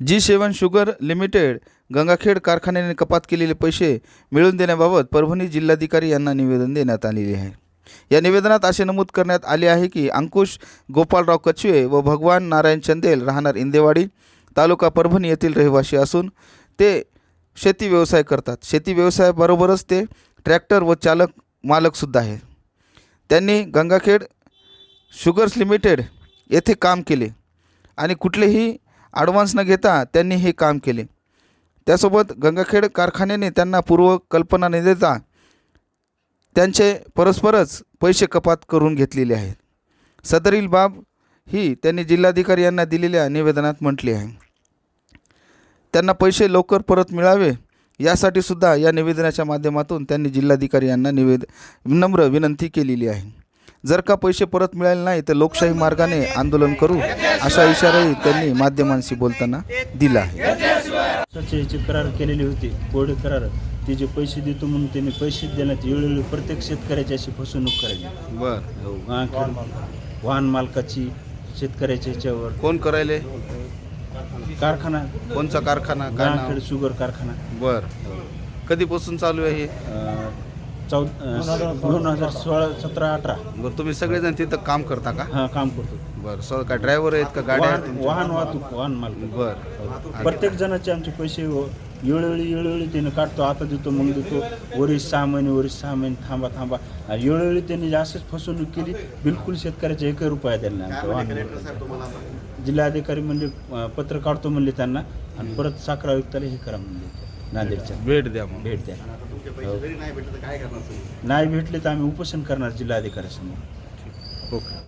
G seven sugar limited Gangakhed कारखान्याने कपात केलेले पैसे मिळवून देण्याबाबत परभणी जिल्हाधिकारी यांना निवेदन देण्यात आलेले आहे. या निवेदनात असे नमूद करण्यात आले आहे की अंकुश गोपालराव कचवे व भगवान नारायण चंदेल राहणार इंदेवाडी तालुका परभणी येथील रहिवासी असून ते शेती व्यवसाय करतात. शेती व्यवसायाबरोबरच ते ट्रॅक्टर व चालक मालकसुद्धा आहे त्यांनी गंगाखेड शुगर्स लिमिटेड येथे काम केले आणि कुठलेही ॲडव्हान्स न घेता त्यांनी हे काम केले. त्यासोबत गंगाखेड कारखान्याने त्यांना पूर्व कल्पना न देता त्यांचे परस्परच पैसे कपात करून घेतलेले आहेत. सदरील बाब ही त्यांनी जिल्हाधिकारी यांना दिलेल्या निवेदनात म्हटली आहे. त्यांना पैसे लवकर परत मिळावे यासाठी सुद्धा या निवेदनाच्या माध्यमातून त्यांनी जिल्हाधिकारी यांना निवेद नम्र विनंती केलेली आहे. जर का पैसे परत मिळाले नाही तर लोकशाही मार्गाने आंदोलन करू असा इशाराही त्यांनी माध्यमांशी बोलताना दिला आहे. करार केलेले होते कोरडे करार ते जे पैसे देतो म्हणून त्यांनी पैसे देण्यात वेळोवेळी प्रत्येक शेतकऱ्याची अशी फसवणूक करायची बर. वाहन मालकाची शेतकऱ्याच्या ह्याच्यावर. कोण करायले? कारखाना. कोणचा कारखाना? काय गांखेड नाव? शुगर कारखाना. बर. कधीपासून चालू आहे हे? चौ दोन हजार सोळा. सतरा अठरा. बरं तुम्ही सगळेजण तिथं काम करता का? हा काम करतो. बरं सर काय ड्रायव्हर आहेत का गाड्या आहेत वाहन तुमच्या? वाहन वाहतूक वाहन मालक. बरं. प्रत्येक जणाचे आमचे पैसे व- वेळोवेळी वेळोवेळी त्याने काढतो आता देतो मग देतो. वरीस सहा महिने वरीस सहा महिने थांबा थांबा. आणि वेळोवेळी त्यांनी अशीच फसवणूक केली बिलकुल शेतकऱ्याचा एकही रुपया त्यांना आमच्या जिल्हाधिकारी म्हणले अं, पत्र काढतो म्हणले त्यांना आणि परत साखर आयुक्ताला हे करा म्हणले. नांदेडच्या. भेट द्या मग. भेट द्या. हो. नाही भेटले तर आम्ही उपोषण करणार जिल्हाधिकाऱ्यासमोर.